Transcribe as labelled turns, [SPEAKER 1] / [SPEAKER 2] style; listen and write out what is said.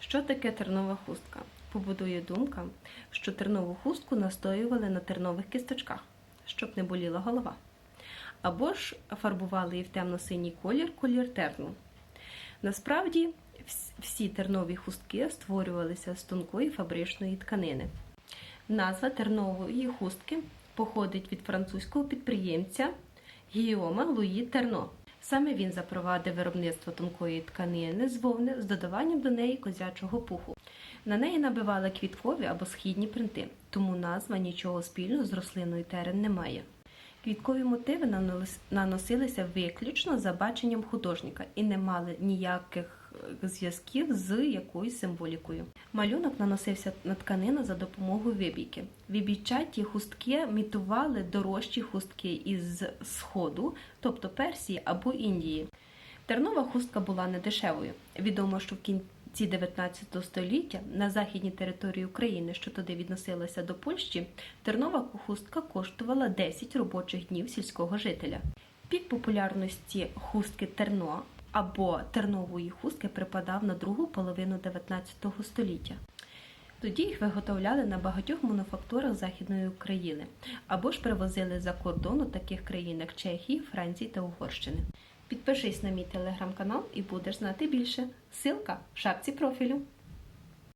[SPEAKER 1] Що таке тернова хустка? Побудує думка, що тернову хустку настоювали на тернових кісточках, щоб не боліла голова. Або ж фарбували її в темно-синій колір, колір терну. Насправді, всі тернові хустки створювалися з тонкої фабричної тканини. Назва тернової хустки походить від французького підприємця Гіома Луї Терно. Саме він запровадив виробництво тонкої тканини з вовни з додаванням до неї козячого пуху. На неї набивали квіткові або східні принти, тому назва нічого спільного з рослиною терен не має. Квіткові мотиви нанос- наносилися виключно за баченням художника і не мали ніяких зв'язків з якоюсь символікою. Малюнок наносився на тканину за допомогою вибійки. Вибійчаті хустки мітували дорожчі хустки із сходу, тобто Персії або Індії. Тернова хустка була не дешевою. Відомо, що в кінці 19 століття на західній території України, що туди відносилася до Польщі, тернова хустка коштувала 10 робочих днів сільського жителя. Пік популярності хустки терно або тернової хустки припадав на другу половину 19 століття. Тоді їх виготовляли на багатьох мануфактурах Західної України або ж привозили за кордону таких країн, як Чехії, Франції та Угорщини. Підпишись на мій телеграм-канал і будеш знати більше. Силка в шапці профілю.